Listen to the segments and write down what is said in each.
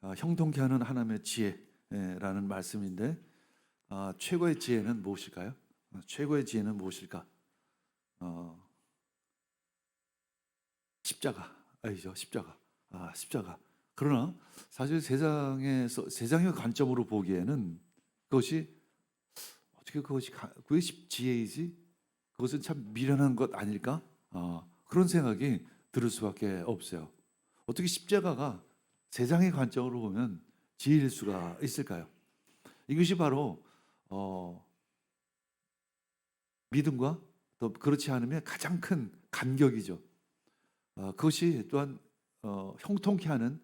아, 형통케 하는 하나님의 지혜라는 말씀인데 아, 최고의 지혜는 무엇일까요? 아, 최고의 지혜는 무엇일까? 어, 십자가 아니죠 십자가. 아 십자가. 그러나 사실 세상에서 세상의 관점으로 보기에는 그것이 어떻게 그것이 가- 그게 십- 지혜이지? 그것은 참 미련한 것 아닐까? 어, 그런 생각이 들을 수밖에 없어요. 어떻게 십자가가 세상의 관점으로 보면 지혜일 수가 있을까요 이것이 바로 어, 믿음과 또 그렇지 않으면 가장 큰 간격이죠. 어, 그것이 또한 어, 형통케 하는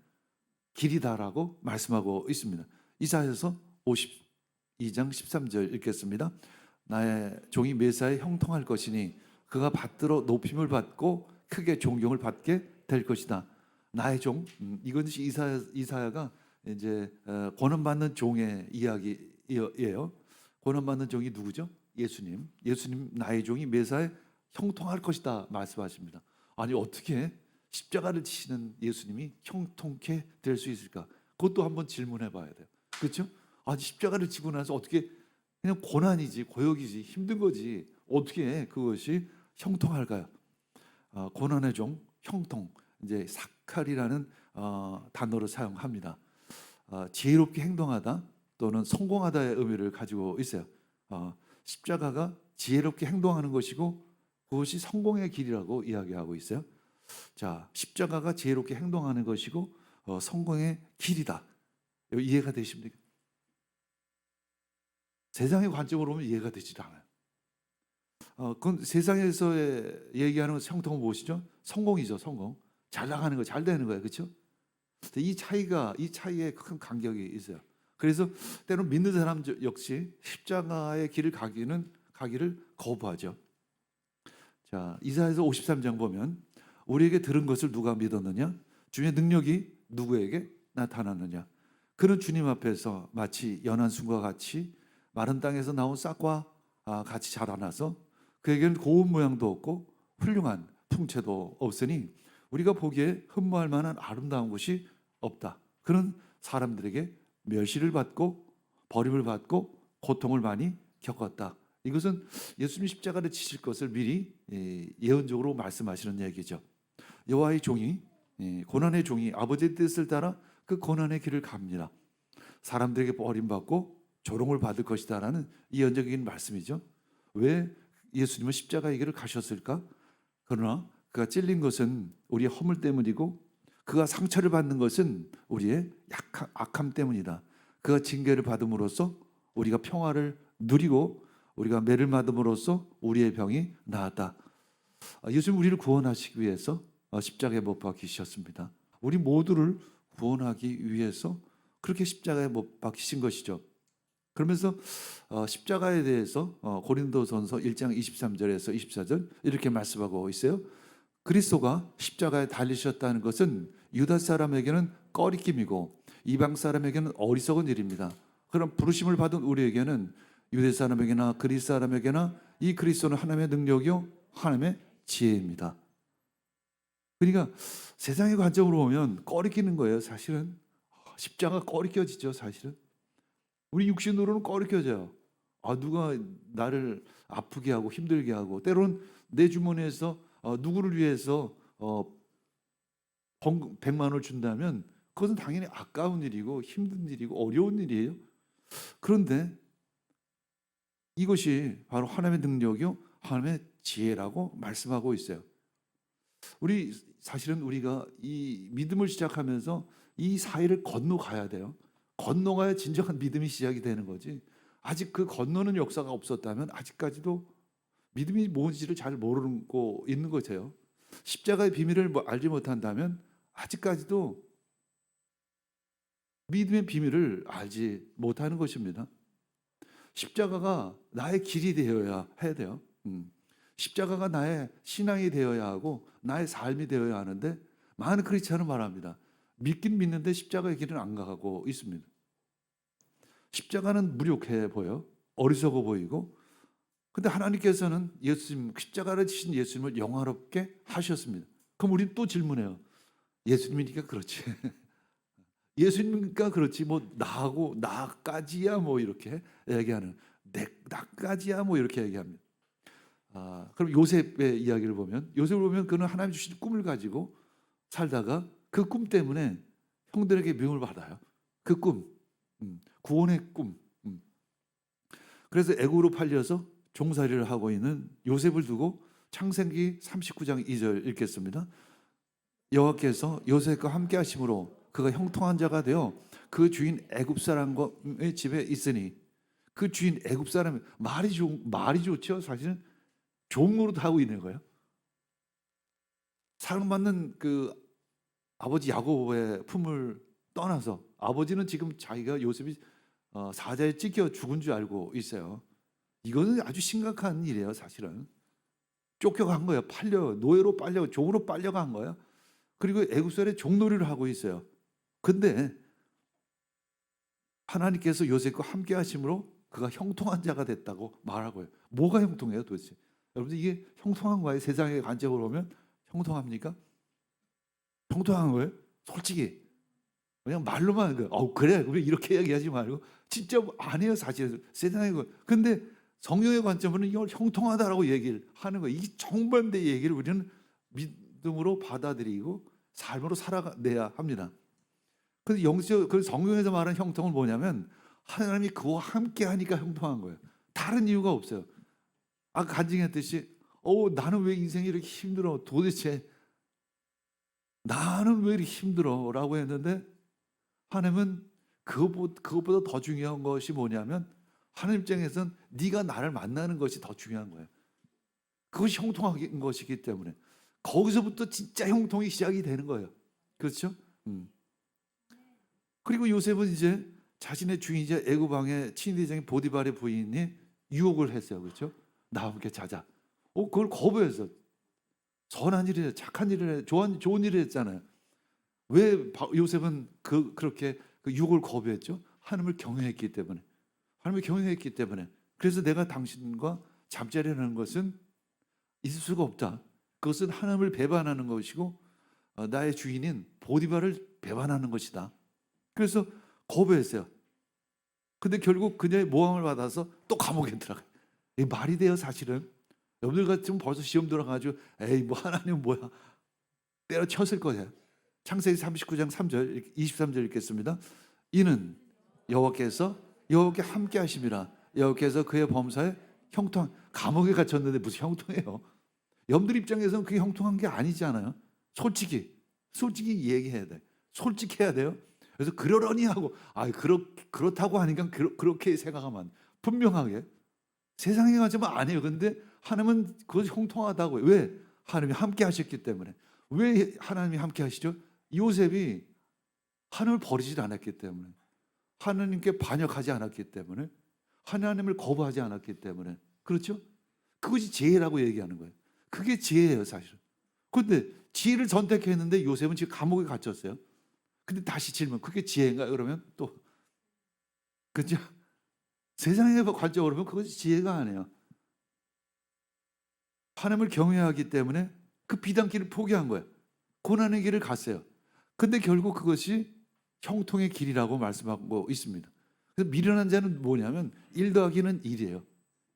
길이다라고 말씀하고 있습니다. 이사야서 52장 13절 읽겠습니다. 나의 종이 매사에 형통할 것이니 그가 받들어 높임을 받고 크게 존경을 받게 될 것이다. 나의 종 음, 이것이 이사야, 이사야가 이제 어, 권한받는 종의 이야기예요. 권한받는 종이 누구죠? 예수님. 예수님 나의 종이 매사에 형통할 것이다 말씀하십니다. 아니 어떻게 십자가를 지시는 예수님이 형통케 될 수 있을까? 그것도 한번 질문해 봐야 돼요. 그렇죠? 아니 십자가를 지고 나서 어떻게 그냥 고난이지 고역이지 힘든 거지 어떻게 그것이 형통할까요? 아, 고난의 종 형통 이제 사칼이라는 어, 단어를 사용합니다. 아, 지혜롭게 행동하다 또는 성공하다의 의미를 가지고 있어요. 어, 십자가가 지혜롭게 행동하는 것이고 그것이 성공의 길이라고 이야기하고 있어요. 자, 십자가가 지혜롭게 행동하는 것이고 어, 성공의 길이다. 이해가 되십니까? 세상의 관점으로 보면 이해가 되지 않아요. 어, 그건 세상에서의 얘기하는 성통은 무엇이죠? 성공이죠, 성공. 잘 나가는 거, 잘 되는 거예요, 그렇죠? 이 차이가 이 차이에 큰 간격이 있어요. 그래서 때로 믿는 사람 역시 십자가의 길을 가기는 가기를 거부하죠. 자, 이사에서 53장 보면 우리에게 들은 것을 누가 믿었느냐? 주의 능력이 누구에게 나타났느냐? 그는 주님 앞에서 마치 연한 순과 같이 마른 땅에서 나온 싹과 아, 같이 자라나서 그에게는 고운 모양도 없고 훌륭한 풍채도 없으니 우리가 보기에 흠모할 만한 아름다운 것이 없다. 그는 사람들에게 멸시를 받고 버림을 받고 고통을 많이 겪었다. 이것은 예수님 십자가를 지실 것을 미리 예, 예언적으로 말씀하시는 얘기죠. 여호와의 종이 예, 고난의 종이 아버지의 뜻을 따라 그 고난의 길을 갑니다. 사람들에게 버림받고 조롱을 받을 것이다라는 예언적인 말씀이죠. 왜 예수님은 십자가의 길을 가셨을까? 그러나 그가 찔린 것은 우리의 허물 때문이고 그가 상처를 받는 것은 우리의 약함, 악함 때문이다. 그가 징계를 받음으로써 우리가 평화를 누리고 우리가 매를 맞음으로써 우리의 병이 나았다. 아, 예수님 우리를 구원하시기 위해서 어, 십자가에 못 박히셨습니다. 우리 모두를 구원하기 위해서 그렇게 십자가에 못 박히신 것이죠. 그러면서 어, 십자가에 대해서 어, 고린도전서 1장 23절에서 24절 이렇게 말씀하고 있어요. 그리스도가 십자가에 달리셨다는 것은 유다 사람에게는 꺼리낌이고 이방 사람에게는 어리석은 일입니다. 그럼 부르심을 받은 우리에게는 유대 사람에게나 그리스 사람에게나 이 그리스도는 하나님의 능력이요 하나님의 지혜입니다. 그러니까 세상의 관점으로 보면 꺼리끼는 거예요. 사실은 십자가 꺼리껴지죠. 사실은 우리 육신으로는 꺼리껴져요. 아 누가 나를 아프게 하고 힘들게 하고 때로는 내 주머니에서 어, 누구를 위해서 어, 번- 100만 원을 준다면 그것은 당연히 아까운 일이고 힘든 일이고 어려운 일이에요. 그런데 이것이 바로 하나님의 능력이요 하나님의 지혜라고 말씀하고 있어요. 우리 사실은 우리가 이 믿음을 시작하면서 이 사이를 건너가야 돼요. 건너가야 진정한 믿음이 시작이 되는 거지. 아직 그 건너는 역사가 없었다면 아직까지도 믿음이 뭔지를 잘 모르고 있는 거죠. 십자가의 비밀을 뭐 알지 못한다면 아직까지도 믿음의 비밀을 알지 못하는 것입니다. 십자가가 나의 길이 되어야 해야 돼요. 음. 십자가가 나의 신앙이 되어야 하고 나의 삶이 되어야 하는데 많은 크리스천은 말합니다. 믿긴 믿는데 십자가의 길은 안 가고 있습니다. 십자가는 무력해 보여 어리석어 보이고 근데 하나님께서는 예수님 십자가를 지신 예수님을 영화롭게 하셨습니다. 그럼 우리는 또 질문해요. 예수님이니까 그렇지. 예수님과 그렇지 뭐 나하고 나까지야 뭐 이렇게 얘기하는 내 나까지야 뭐 이렇게 얘기합니다. 아, 그럼 요셉의 이야기를 보면 요셉을 보면 그는 하나님 주신 꿈을 가지고 살다가 그 꿈 때문에 형들에게 미움을 받아요. 그 꿈, 음, 구원의 꿈. 음. 그래서 애굽으로 팔려서 종살이를 하고 있는 요셉을 두고 창세기 39장 2절 읽겠습니다. 여호와께서 요셉과 함께 하심으로 그가 형통한 자가 되어 그 주인 애굽 사람의 집에 있으니 그 주인 애굽 사람이 말이 좋 말이 좋죠. 사실은 종으로 하고 있는 거예요. 사랑받는 그 아버지 야곱의 품을 떠나서 아버지는 지금 자기가 요셉이 어, 사자에 찢겨 죽은 줄 알고 있어요. 이거는 아주 심각한 일이에요, 사실은. 쫓겨간 거예요. 팔려 노예로 빨려 종으로 빨려간 거예요. 그리고 애굽살에 종놀이를 하고 있어요. 근데 하나님께서 요셉과 함께 하심으로 그가 형통한 자가 됐다고 말하고요. 뭐가 형통해요, 도대체? 여러분들 이게 형통한 거예요? 세상의 관점으로 보면 형통합니까? 형통한 거예요? 솔직히 그냥 말로만 그, 어 그래 그래 이렇게 얘기하지 말고 진짜 아니에요 사실 세상의 거. 근데 성령의 관점으로는 이걸 형통하다라고 얘기를 하는 거예요. 이 정반대 얘기를 우리는 믿음으로 받아들이고 삶으로 살아내야 합니다. 그래서 영적 그 성경에서 말하는 형통은 뭐냐면 하나님이 그와 함께 하니까 형통한 거예요. 다른 이유가 없어요. 아까 간증했듯이 어 나는 왜 인생이 이렇게 힘들어 도대체 나는 왜 이렇게 힘들어 라고 했는데 하나님은 그것보다 더 중요한 것이 뭐냐면 하나님 입장에서는 네가 나를 만나는 것이 더 중요한 거예요. 그것이 형통한 것이기 때문에 거기서부터 진짜 형통이 시작이 되는 거예요. 그렇죠? 음. 그리고 요셉은 이제 자신의 주인이자 애굽 왕의 친위대장인 보디발의 부인이 유혹을 했어요. 그렇죠? 나와 함께 자자. 어, 그걸 거부했어. 선한 일을 착한 일을 해, 좋은 좋은 일을 했잖아요. 왜 바- 요셉은 그 그렇게 그 유혹을 거부했죠? 하나님을 경외했기 때문에. 하나님을 경외했기 때문에. 그래서 내가 당신과 잠자리하는 것은 있을 수가 없다. 그것은 하나님을 배반하는 것이고 어, 나의 주인인 보디발을 배반하는 것이다. 그래서 거부했어요. 근데 결국 그녀의 모함을 받아서 또 감옥에 들어가요. 이게 말이 돼요, 사실은. 여러분들 같으면 벌써 시험 들어가지고 에이 뭐 하나님 뭐야 때려쳤을 거예요. 창세기 39장 3절 23절 읽겠습니다. 이는 여호와께서 여호와께 함께 하심이라 여호와께서 그의 범사에 형통 감옥에 갇혔는데 무슨 형통해요? 여러분들 입장에서는 그게 형통한 게 아니잖아요. 솔직히 솔직히 얘기해야 돼. 솔직해야 돼요. 그래서 그러려니 하고 아 그렇 그렇다고 하니까 그러, 그렇게 생각하면 안 돼. 분명하게 세상에 가지면 아니에요. 근데 하나님은 그것이 형통하다고 해요. 왜? 하나님이 함께 하셨기 때문에. 왜 하나님이 함께 하시죠? 요셉이 하나님을 버리지 않았기 때문에. 하나님께 반역하지 않았기 때문에. 하나님을 거부하지 않았기 때문에. 그렇죠? 그것이 지혜라고 얘기하는 거예요. 그게 지혜예요, 사실은. 근데 지혜를 선택했는데 요셉은 지금 감옥에 갇혔어요. 근데 다시 질문, 그게 지혜인가? 그러면 또, 그죠? 세상의 관점으로 보면 그것이 지혜가 아니에요. 하나님을 경외하기 때문에 그 비단길을 포기한 거예요. 고난의 길을 갔어요. 근데 결국 그것이 형통의 길이라고 말씀하고 있습니다. 그래서 미련한 자는 뭐냐면 1 더하기는 1이에요.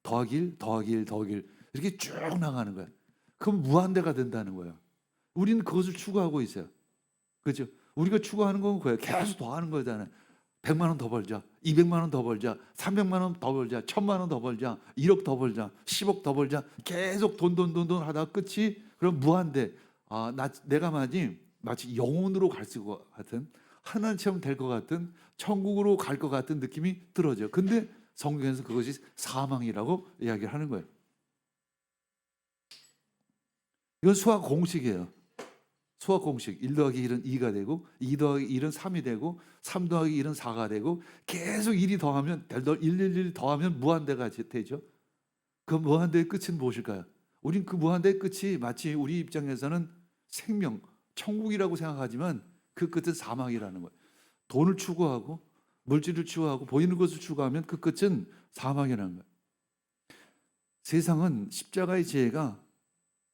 더하기 1, 더하기 1, 더하기 1 이렇게 쭉 나가는 거예요. 그럼 무한대가 된다는 거예요. 우리는 그것을 추구하고 있어요. 그렇죠? 우리가 추구하는 건 그거예요. 계속 더 하는 거잖아요. 100만 원 더 벌자. 200만 원 더 벌자. 300만 원 더 벌자. 1000만 원 더 벌자. 1억 더 벌자. 10억 더 벌자. 계속 돈 돈 돈 돈 하다가 끝이 그럼 무한대. 아, 나 내가 마치 마치 영혼으로 갈것 같은 하나님처럼 될 것 같은 천국으로 갈 것 같은 느낌이 들어져. 근데 성경에서 그것이 사망이라고 이야기를 하는 거예요. 이건 수학 공식이에요. 수학 공식 1 더하기 1은 2가 되고 2 더하기 1은 3이 되고 3 더하기 1은 4가 되고 계속 1이 더하면 1, 1, 1 더하면 무한대가 되죠. 그 무한대의 끝은 무엇일까요? 우린 그 무한대의 끝이 마치 우리 입장에서는 생명, 천국이라고 생각하지만 그 끝은 사망이라는 거예요. 돈을 추구하고 물질을 추구하고 보이는 것을 추구하면 그 끝은 사망이라는 거예요. 세상은 십자가의 지혜가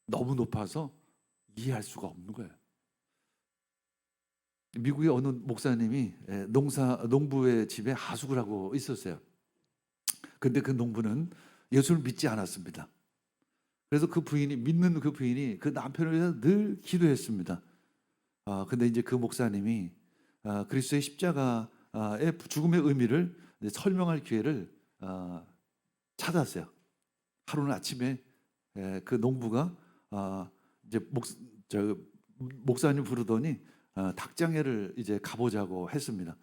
너무 높아서 이해할 수가 없는 거예요. 미국의 어느 목사님이 에, 농사 농부의 집에 하숙을 하고 있었어요. 근데 그 농부는 예수를 믿지 않았습니다. 그래서 그 부인이 믿는 그 부인이 그 남편을 위해서 늘 기도했습니다. 아 근데 이제 그 목사님이 아, 그리스도의 십자가의 죽음의 의미를 설명할 기회를 아, 찾았어요. 하루는 아침에 에, 그 농부가 아, 이제 목, 저, 목사님 부르더니 아, 닭장에를 이제 가보자고 했습니다.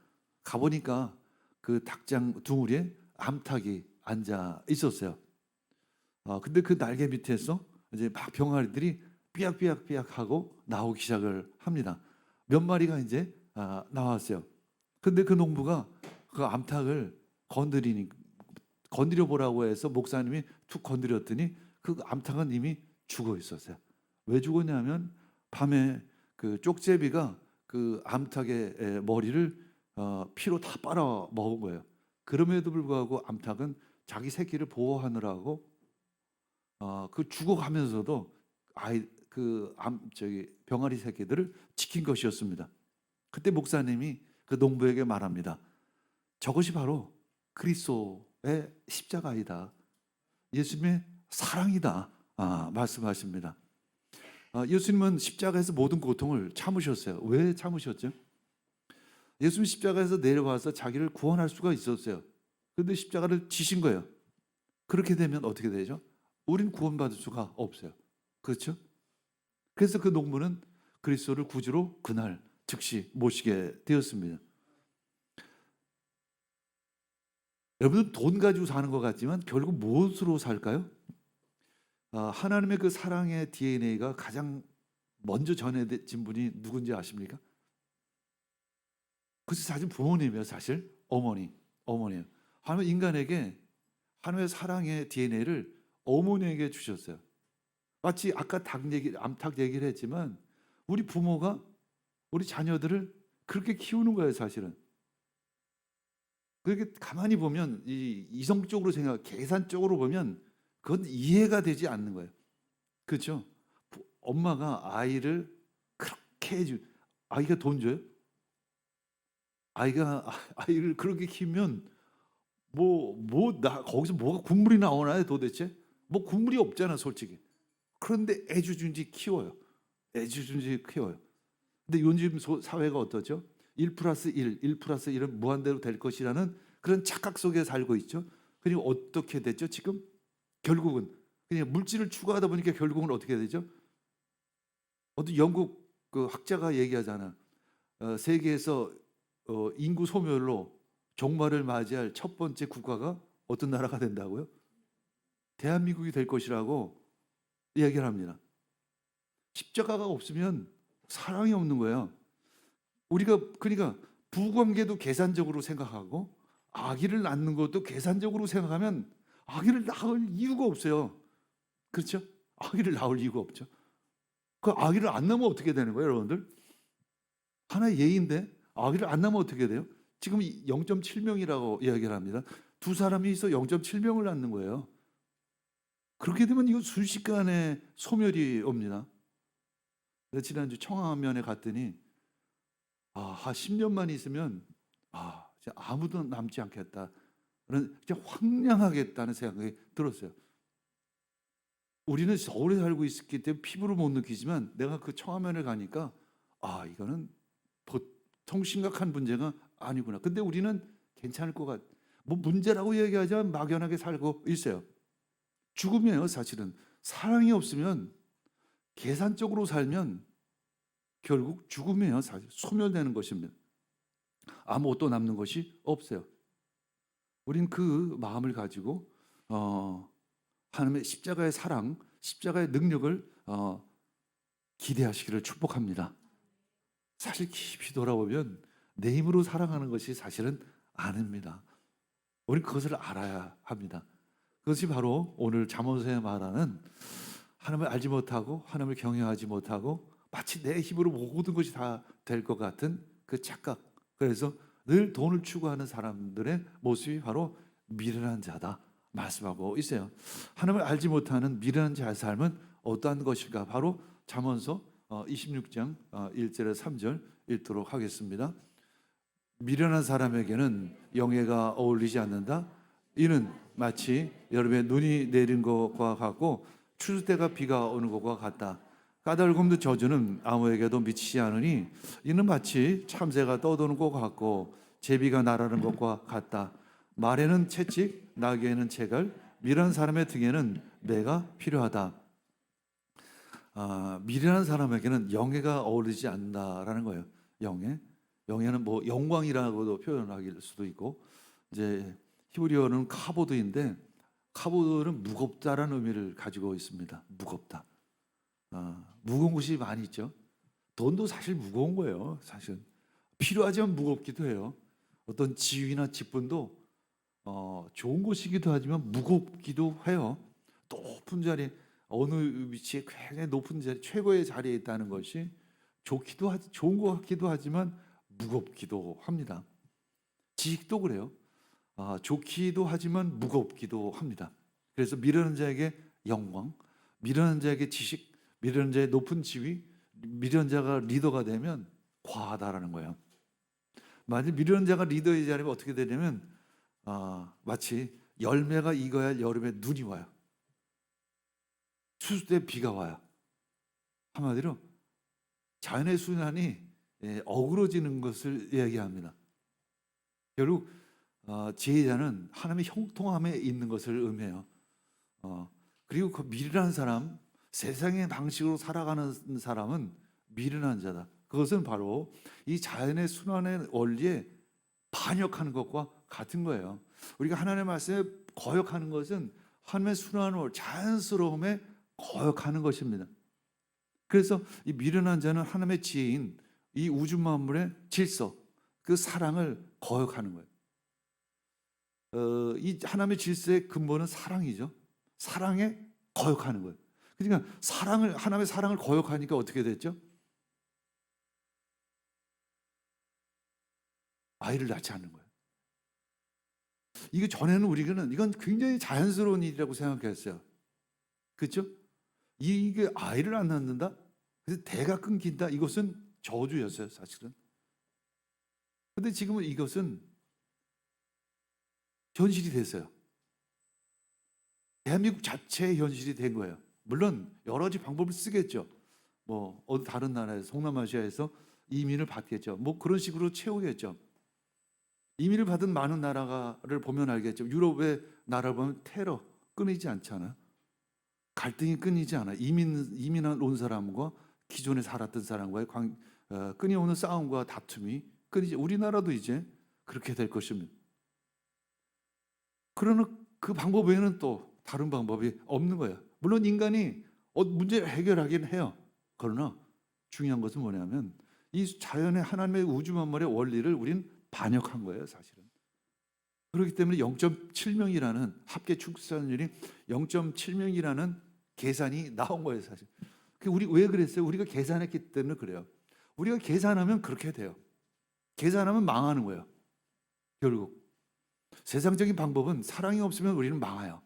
가보니까 그 닭장 둥우리에 암탉이 앉아 있었어요. 아, 근데 그 날개 밑에서 이제 막 병아리들이 삐약삐약삐약 하고 나오기 시작을 합니다. 몇 마리가 이제 아, 나왔어요. 근데 그 농부가 그 암탉을 건드리니 건드려 보라고 해서 목사님이 툭 건드렸더니 그 암탉은 이미 죽어 있었어요. 왜 죽었냐면 밤에 그 쪽제비가 그 암탉의 에, 머리를 어, 피로 다 빨아 먹은 거예요. 그럼에도 불구하고 암탉은 자기 새끼를 보호하느라고 어, 그 죽어가면서도 아이 그 암 저기 병아리 새끼들을 지킨 것이었습니다. 그때 목사님이 그 농부에게 말합니다. 저것이 바로 그리스도의 십자가이다. 예수님의 사랑이다. 아, 말씀하십니다. 아, 예수님은 십자가에서 모든 고통을 참으셨어요. 왜 참으셨죠? 예수님 십자가에서 내려와서 자기를 구원할 수가 있었어요. 근데 십자가를 지신 거예요. 그렇게 되면 어떻게 되죠? 우린 구원받을 수가 없어요. 그렇죠? 그래서 그 농부는 그리스도를 구주로 그날 즉시 모시게 되었습니다. 여러분 돈 가지고 사는 것 같지만 결국 무엇으로 살까요? 아, 하나님의 그 사랑의 DNA가 가장 먼저 전해진 분이 누군지 아십니까? 그것이 사실 부모님이에요, 사실 어머니, 어머니예요. 하나님 인간에게 하나님의 사랑의 DNA를 어머니에게 주셨어요. 마치 아까 닭 얘기, 암탉 얘기를 했지만 우리 부모가 우리 자녀들을 그렇게 키우는 거예요, 사실은. 그렇게 가만히 보면 이 이성적으로 생각, 계산적으로 보면 그건 이해가 되지 않는 거예요. 그렇죠? 부- 엄마가 아이를 그렇게 해주, 아이가 돈 줘요? 아이가 아- 아이를 그렇게 키우면 뭐 뭐 나 거기서 뭐가 국물이 나오나요 도대체? 뭐 국물이 없잖아 솔직히. 그런데 애주준지 키워요. 애주준지 키워요. 근데 요즘 소- 사회가 어떠죠? 1 플러스 1, 1 플러스 1은 무한대로 될 것이라는 그런 착각 속에 살고 있죠. 그리고 어떻게 됐죠? 지금 결국은 그냥 물질을 추구하다 보니까 결국은 어떻게 되죠? 어떤 영국 그 학자가 얘기하잖아. 어, 세계에서 어, 인구 소멸로 종말을 맞이할 첫 번째 국가가 어떤 나라가 된다고요? 대한민국이 될 것이라고 이야기를 합니다. 십자가가 없으면 사랑이 없는 거예요. 우리가 그러니까 부관계도 계산적으로 생각하고 아기를 낳는 것도 계산적으로 생각하면 아기를 낳을 이유가 없어요. 그렇죠? 아기를 낳을 이유가 없죠. 그 아기를 안 낳으면 어떻게 되는 거예요, 여러분들? 하나의 예인데 아기를 안 낳으면 어떻게 돼요? 지금 0.7명이라고 이야기를 합니다. 두 사람이 있어 0.7명을 낳는 거예요. 그렇게 되면 이거 순식간에 소멸이 옵니다. 내가 지난주 청화면에 갔더니 아, 한 10년만 있으면 아, 진짜 아무도 남지 않겠다. 그런 진짜 황량하겠다는 생각이 들었어요. 우리는 서울에 살고 있기 때문에 피부로 못 느끼지만 내가 그 청화면을 가니까 아, 이거는 보통 심각한 문제가 아니구나. 근데 우리는 괜찮을 것 같. 뭐 문제라고 얘기하자면 막연하게 살고 있어요. 죽음이에요, 사실은. 사랑이 없으면 계산적으로 살면 결국 죽음이에요, 사실. 소멸되는 것입니다. 아무것도 남는 것이 없어요. 우린 그 마음을 가지고 어, 하나님의 십자가의 사랑, 십자가의 능력을 어, 기대하시기를 축복합니다. 사실 깊이 돌아보면 내 힘으로 살아가는 것이 사실은 아닙니다. 우리 그것을 알아야 합니다. 그것이 바로 오늘 잠언서에 말하는 하나님을 알지 못하고 하나님을 경외하지 못하고 마치 내 힘으로 모든 것이 다 될 것 같은 그 착각. 그래서 늘 돈을 추구하는 사람들의 모습이 바로 미련한 자다 말씀하고 있어요. 하나님을 알지 못하는 미련한 자의 삶은 어떠한 것일까? 바로 잠언서 어, 26장 어, 1절에 3절 읽도록 하겠습니다. 미련한 사람에게는 영예가 어울리지 않는다. 이는 마치 여름에 눈이 내린 것과 같고 추수 때가 비가 오는 것과 같다. 까닭음도 저주는 아무에게도 미치지 않으니 이는 마치 참새가 떠도는 것 같고 제비가 날아는 것과 같다. 말에는 채찍, 나귀에는 채갈, 미련한 사람의 등에는 매가 필요하다. 아, 미련한 사람에게는 영예가 어울리지 않는다라는 거예요. 영예. 영예는 뭐 영광이라고도 표현하길 수도 있고 이제 히브리어는 카보드인데 카보드는 무겁다라는 의미를 가지고 있습니다. 무겁다. 아, 무거운 것이 많이 있죠. 돈도 사실 무거운 거예요. 사실 필요하지만 무겁기도 해요. 어떤 지위나 직분도 어, 좋은 것이기도 하지만 무겁기도 해요. 높은 자리 어느 위치에 굉장히 높은 자리 최고의 자리에 있다는 것이 좋기도 하, 좋은 것 같기도 하지만 무겁기도 합니다. 지식도 그래요. 아, 좋기도 하지만 무겁기도 합니다. 그래서 미련한 자에게 영광, 미련한 자에게 지식, 미련한 자의 높은 지위, 미련한 자가 리더가 되면 과하다라는 거예요. 만약 미련한 자가 리더의 자리면 어떻게 되냐면 아, 마치 열매가 익어야 할 여름에 눈이 와요. 추수 때 비가 와요. 한마디로 자연의 순환이 예, 어그러지는 것을 이야기합니다. 결국 어, 지혜자는 하나님의 형통함에 있는 것을 의미해요. 어, 그리고 그 미련한 사람, 세상의 방식으로 살아가는 사람은 미련한 자다. 그것은 바로 이 자연의 순환의 원리에 반역하는 것과 같은 거예요. 우리가 하나님의 말씀에 거역하는 것은 하나님의 순환을 자연스러움에 거역하는 것입니다. 그래서 이 미련한 자는 하나님의 지혜인 이 우주 만물의 질서, 그 사랑을 거역하는 거예요. 어, 이 하나님의 질서의 근본은 사랑이죠. 사랑에 거역하는 거예요. 그러니까 사랑을 하나님의 사랑을 거역하니까 어떻게 됐죠? 아이를 낳지 않는 거예요. 이게 전에는 우리는 이건 굉장히 자연스러운 일이라고 생각했어요. 그렇죠? 이게 아이를 안 낳는다? 그래서 대가 끊긴다? 이것은 저주였어요, 사실은. 근데 지금은 이것은 현실이 됐어요. 대한민국 자체의 현실이 된 거예요. 물론 여러 가지 방법을 쓰겠죠. 뭐 어디 다른 나라에서 동남아시아에서 이민을 받겠죠. 뭐 그런 식으로 채우겠죠. 이민을 받은 많은 나라를 보면 알겠죠. 유럽의 나라를 보면 테러 끊이지 않잖아요. 갈등이 끊이지 않아. 이민 이민한 온 사람과 기존에 살았던 사람과의 관, 어, 끊임없는 싸움과 다툼이 끊이지. 우리나라도 이제 그렇게 될 것입니다. 그러나 그 방법 외에는 또 다른 방법이 없는 거예요. 물론 인간이 어, 문제를 해결하긴 해요. 그러나 중요한 것은 뭐냐면 이 자연의 하나님의 우주 만물의 원리를 우린 반역한 거예요, 사실은. 그렇기 때문에 0.7명이라는 합계 출산율이 0.7명이라는 계산이 나온 거예요, 사실. 그 우리 왜 그랬어요? 우리가 계산했기 때문에 그래요. 우리가 계산하면 그렇게 돼요. 계산하면 망하는 거예요. 결국 세상적인 방법은 사랑이 없으면 우리는 망해요.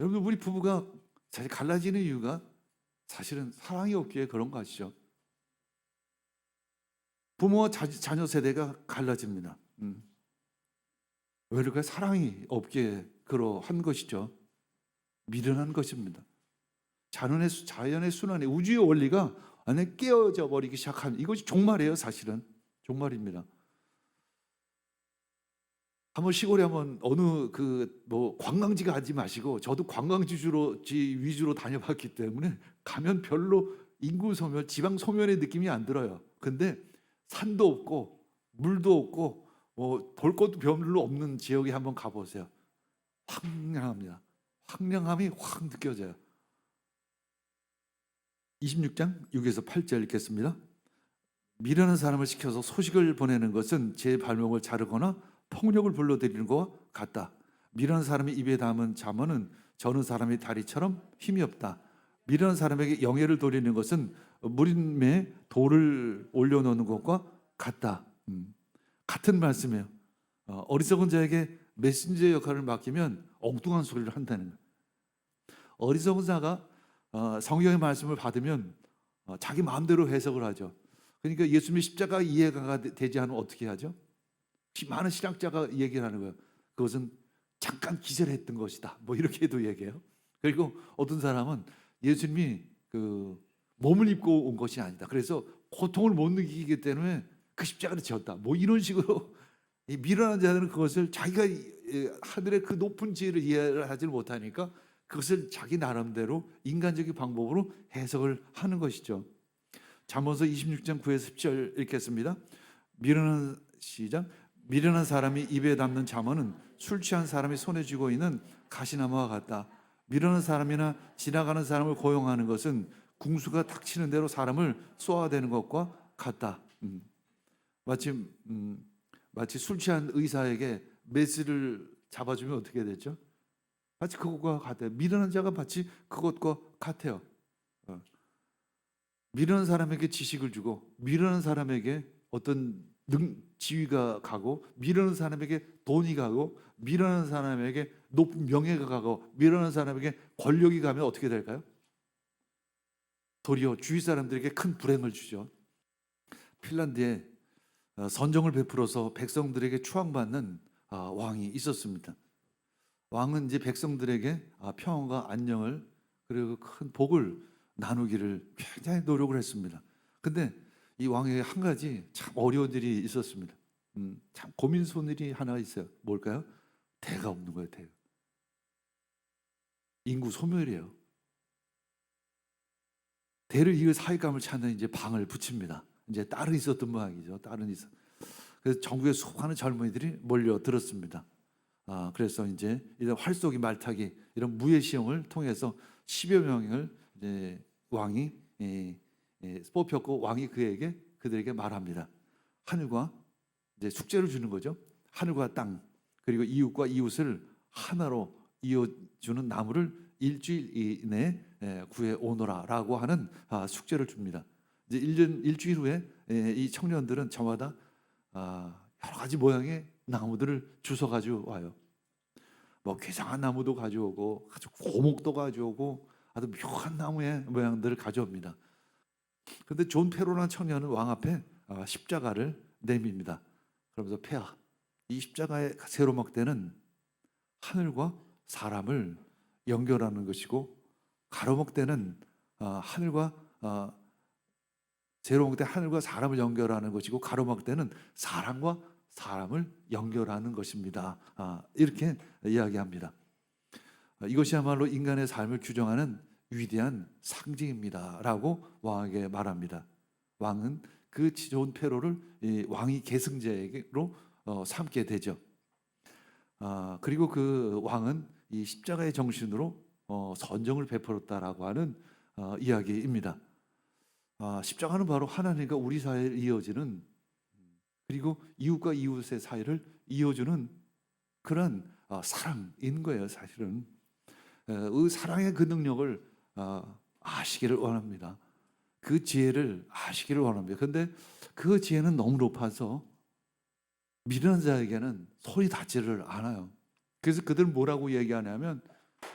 여러분 우리 부부가 사실 갈라지는 이유가 사실은 사랑이 없기에 그런 거 아시죠? 부모와 자, 자녀 세대가 갈라집니다. 음. 왜 그럴까요? 사랑이 없기에 그러한 것이죠. 미련한 것입니다. 자연의, 자연의 순환의 우주의 원리가 안에 깨어져 버리기 시작한 이것이 종말이에요, 사실은. 종말입니다. 한번 시골에 한번 어느 그 뭐 관광지 가지 마시고 저도 관광지 주로 지 위주로 다녀봤기 때문에 가면 별로 인구 소멸, 지방 소멸의 느낌이 안 들어요. 근데 산도 없고 물도 없고 뭐 볼 것도 별로 없는 지역에 한번 가보세요. 황량합니다. 황량함이 확 느껴져요. 26장 6에서 8절 읽겠습니다. 미련한 사람을 시켜서 소식을 보내는 것은 제 발목을 자르거나 폭력을 불러들이는 것과 같다. 미련한 사람이 입에 담은 잠언은 저는 사람의 다리처럼 힘이 없다. 미련한 사람에게 영예를 돌리는 것은 무림에 돌을 올려놓는 것과 같다. 음, 같은 말씀이에요. 어, 어리석은 자에게 메신저 역할을 맡기면 엉뚱한 소리를 한다는 거예요. 어리석은 자가 어, 성경의 말씀을 받으면 어, 자기 마음대로 해석을 하죠. 그러니까 예수님의 십자가 이해가 되- 되지 않으면 어떻게 하죠? 시- 많은 신학자가 얘기를 하는 거예요. 그것은 잠깐 기절했던 것이다. 뭐 이렇게도 얘기해요. 그리고 어떤 사람은 예수님이 그 몸을 입고 온 것이 아니다. 그래서 고통을 못 느끼기 때문에 그 십자가를 지었다. 뭐 이런 식으로 이 미련한 자들은 그것을 자기가 하늘의 그 높은 지혜를 이해를 하지 못하니까 그것을 자기 나름대로 인간적인 방법으로 해석을 하는 것이죠. 잠언서 26장 9에서 10절 읽겠습니다. 미련한 시작 미련한 사람이 입에 담는 잠언은 술 취한 사람이 손에 쥐고 있는 가시나무와 같다. 미련한 사람이나 지나가는 사람을 고용하는 것은 궁수가 닥치는 대로 사람을 쏘아대는 것과 같다. 음. 마치 음, 마치 술 취한 의사에게 메스를 잡아주면 어떻게 되죠? 마치 그것과 같아요. 미련한 자가 마치 그것과 같아요. 어. 미련한 사람에게 지식을 주고 미련한 사람에게 어떤 능 지위가 가고 미련한 사람에게 돈이 가고 미련한 사람에게 높은 명예가 가고 미련한 사람에게 권력이 가면 어떻게 될까요? 도리어 주위 사람들에게 큰 불행을 주죠. 핀란드에 어, 선정을 베풀어서 백성들에게 추앙받는 아, 왕이 있었습니다. 왕은 이제 백성들에게 아, 평안과 안녕을 그리고 큰 복을 나누기를 굉장히 노력을 했습니다. 근데 이 왕에게 한 가지 참 어려운 일이 있었습니다. 음, 참 고민스러운 일이 하나 있어요. 뭘까요? 대가 없는 거예요. 대가. 인구 소멸이에요. 대를 이을 사익감을 찾는 이제 방을 붙입니다. 이제 딸은 있었던 모양이죠. 딸은 있어. 그래서 전국에 수많은 젊은이들이 몰려 들었습니다. 아, 그래서 이제 이런 활쏘기 말타기 이런 무예 시험을 통해서 10여 명을 왕이 예, 예, 뽑혔고 왕이 그에게 그들에게 말합니다. 하늘과 이제 숙제를 주는 거죠. 하늘과 땅 그리고 이웃과 이웃을 하나로 이어주는 나무를 일주일 이내 에 구해 오너라라고 하는 아, 숙제를 줍니다. 이제 일년 일주일 후에 에, 이 청년들은 저마다 아, 여러 가지 모양의 나무들을 주워 가지고 와요. 뭐 괴상한 나무도 가져오고 아주 고목도 가져오고 아주 묘한 나무의 모양들을 가져옵니다. 그런데 존 페로라는 청년은 왕 앞에 아, 십자가를 내밉니다. 그러면서 폐하 이 십자가의 세로막대는 하늘과 사람을 연결하는 것이고 가로막대는 아, 하늘과 아, 세로막대 하늘과 사람을 연결하는 것이고 가로막대는 사람과 사람을 연결하는 것입니다. 아, 이렇게 이야기합니다. 아, 이것이야말로 인간의 삶을 규정하는 위대한 상징입니다라고 왕에게 말합니다. 왕은 그 좋은 패로를 이 왕이 계승자에게로 어, 삼게 되죠. 아, 그리고 그 왕은 이 십자가의 정신으로 어, 선정을 베풀었다라고 하는 어, 이야기입니다. 아, 십자가는 바로 하나님과 우리 사이를 이어지는 그리고 이웃과 이웃의 사이를 이어주는 그런 어, 사랑인 거예요, 사실은. 에, 그 사랑의 그 능력을 어, 아시기를 원합니다. 그 지혜를 아시기를 원합니다. 그런데 그 지혜는 너무 높아서 미련한 자에게는 손이 닿지를 않아요. 그래서 그들은 뭐라고 얘기하냐면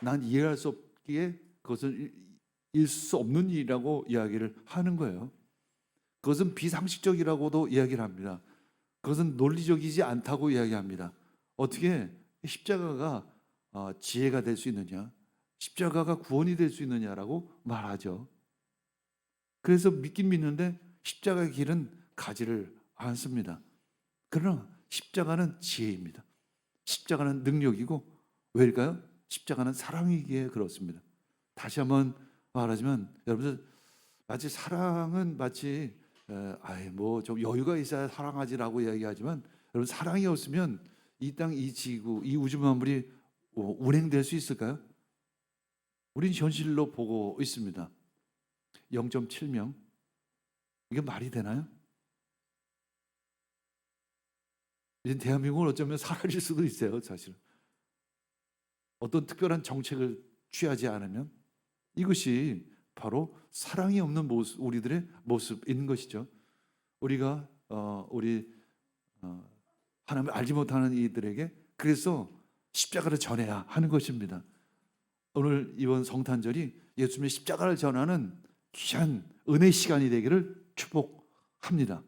난 이해할 수 없기에 그것은 일 수 없는 일이라고 이야기를 하는 거예요. 그것은 비상식적이라고도 이야기를 합니다. 그것은 논리적이지 않다고 이야기합니다. 어떻게 십자가가 어, 지혜가 될 수 있느냐? 십자가가 구원이 될 수 있느냐라고 말하죠. 그래서 믿긴 믿는데 십자가의 길은 가지를 않습니다. 그러나 십자가는 지혜입니다. 십자가는 능력이고 왜일까요? 십자가는 사랑이기에 그렇습니다. 다시 한번 말하지만 여러분들 마치 사랑은 마치 아예 뭐 좀 여유가 있어야 사랑하지라고 이야기하지만 여러분 사랑이 없으면 이 땅, 이 지구, 이 우주 만물이 어, 운행될 수 있을까요? 우린 현실로 보고 있습니다. 0.7명 이게 말이 되나요? 이제 대한민국은 어쩌면 사라질 수도 있어요, 사실. 어떤 특별한 정책을 취하지 않으면 이것이 바로 사랑이 없는 모습, 우리들의 모습인 것이죠. 우리가 어, 우리 어, 하나님을 알지 못하는 이들에게 그래서 십자가를 전해야 하는 것입니다. 오늘 이번 성탄절이 예수님의 십자가를 전하는 귀한 은혜 시간이 되기를 축복합니다.